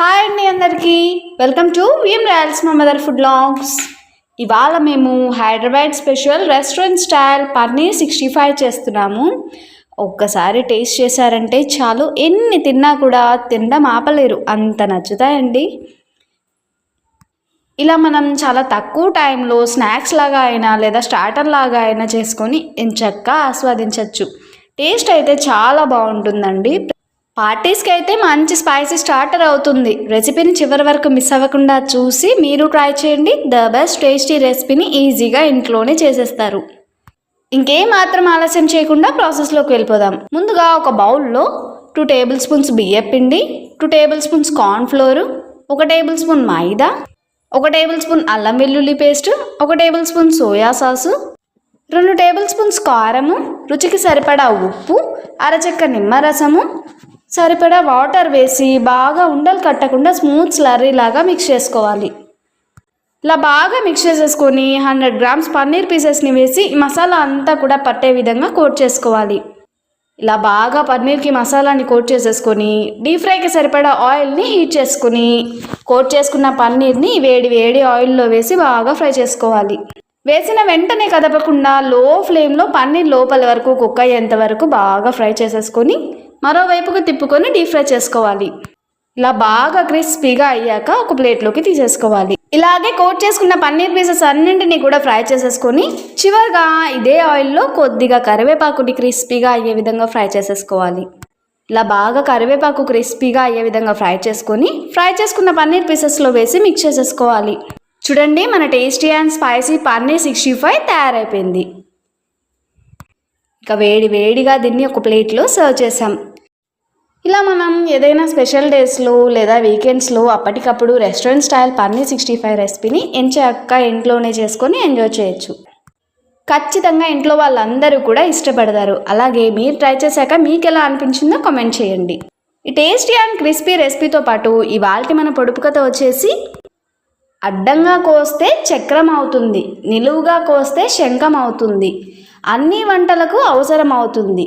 Hi అండి అందరికీ. Welcome to VM royals మా మదర్ ఫుడ్ లాంగ్స్ ఇవాళ మేము Hyderabad special restaurant style paneer sixty five చేస్తున్నాము. ఒక్కసారి టేస్ట్ చేశారంటే చాలు. ఎన్ని తిన్నా కూడా తినడం ఆపలేరు. అంత నచ్చుతాయండి. ఇలా మనం చాలా తక్కువ టైంలో స్నాక్స్ లాగా అయినా లేదా స్టార్టర్ లాగా అయినా చేసుకొని ఎంచక్కా ఆస్వాదించవచ్చు టేస్ట్ అయితే చాలా బాగుంటుందండి. పార్టీస్కి అయితే మంచి స్పైసీ స్టార్టర్ అవుతుంది. రెసిపీని చివరి వరకు మిస్ అవ్వకుండా చూసి మీరు ట్రై చేయండి. ద బెస్ట్ టేస్టీ రెసిపీని ఈజీగా ఇంట్లోనే చేసేస్తారు. ఇంకేం మాత్రం ఆలస్యం చేయకుండా ప్రాసెస్లోకి వెళ్ళిపోదాం. ముందుగా ఒక బౌల్లో టూ టేబుల్ స్పూన్స్ బియ్యం పిండి టూ టేబుల్ స్పూన్స్ కార్న్ఫ్లోరు ఒక టేబుల్ స్పూన్ మైదా ఒక టేబుల్ స్పూన్ అల్లం వెల్లుల్లి పేస్ట్ ఒక టేబుల్ స్పూన్ సోయా సాసు రెండు టేబుల్ స్పూన్స్ కారము రుచికి సరిపడా ఉప్పు అరచెక్క నిమ్మరసము సరిపడా వాటర్ వేసి బాగా ఉండలు కట్టకుండా స్మూత్ స్లర్రీ లాగా మిక్స్ చేసుకోవాలి. ఇలా బాగా మిక్స్ చేసేసుకొని హండ్రెడ్ గ్రామ్స్ పన్నీర్ పీసెస్ని వేసి మసాలా అంతా కూడా పట్టే విధంగా కోట్ చేసుకోవాలి. ఇలా బాగా పన్నీర్కి మసాలాని కోట్ చేసేసుకొని డీప్ ఫ్రైకి సరిపడా ఆయిల్ని హీట్ చేసుకుని కోట్ చేసుకున్న పన్నీర్ని వేడి వేడి ఆయిల్లో వేసి బాగా ఫ్రై చేసుకోవాలి. వేసిన వెంటనే కదపకుండా లో ఫ్లేమ్లో పన్నీర్ లోపల వరకు కుక్ అయ్యేంత వరకు బాగా ఫ్రై చేసేసుకొని మరోవైపుకు తిప్పుకొని డీప్ ఫ్రై చేసుకోవాలి. ఇలా బాగా క్రిస్పీగా అయ్యాక ఒక ప్లేట్లోకి తీసేసుకోవాలి. ఇలాగే కోట్ చేసుకున్న పన్నీర్ పీసెస్ అన్నింటినీ కూడా ఫ్రై చేసేసుకొని చివరిగా ఇదే ఆయిల్లో కొద్దిగా కరివేపాకుని క్రిస్పీగా అయ్యే విధంగా ఫ్రై చేసేసుకోవాలి. ఇలా బాగా కరివేపాకు క్రిస్పీగా అయ్యే విధంగా ఫ్రై చేసుకొని ఫ్రై చేసుకున్న పన్నీర్ పీసెస్లో వేసి మిక్స్ చేసేసుకోవాలి. చూడండి మన tasty and spicy paneer sixty five తయారైపోయింది. ఇక వేడి వేడిగా దీన్ని ఒక ప్లేట్లో సర్వ్ చేసాం. ఇలా మనం ఏదైనా స్పెషల్ డేస్లో లేదా వీకెండ్స్లో అప్పటికప్పుడు restaurant style paneer sixty five రెసిపీని ఎంచక్క ఇంట్లోనే చేసుకొని ఎంజాయ్ చేయొచ్చు. ఖచ్చితంగా ఇంట్లో వాళ్ళందరూ కూడా ఇష్టపడతారు. అలాగే మీరు ట్రై చేశాక మీకు ఎలా అనిపించిందో కామెంట్ చేయండి. ఈ టేస్టీ అండ్ క్రిస్పీ రెసిపీతో పాటు ఇవాళ మన పొడుపు కథ వచ్చేసి అడ్డంగా కోస్తే చక్రం అవుతుంది నిలువుగా కోస్తే శంఖం అవుతుంది అన్ని వంటలకు అవసరం అవుతుంది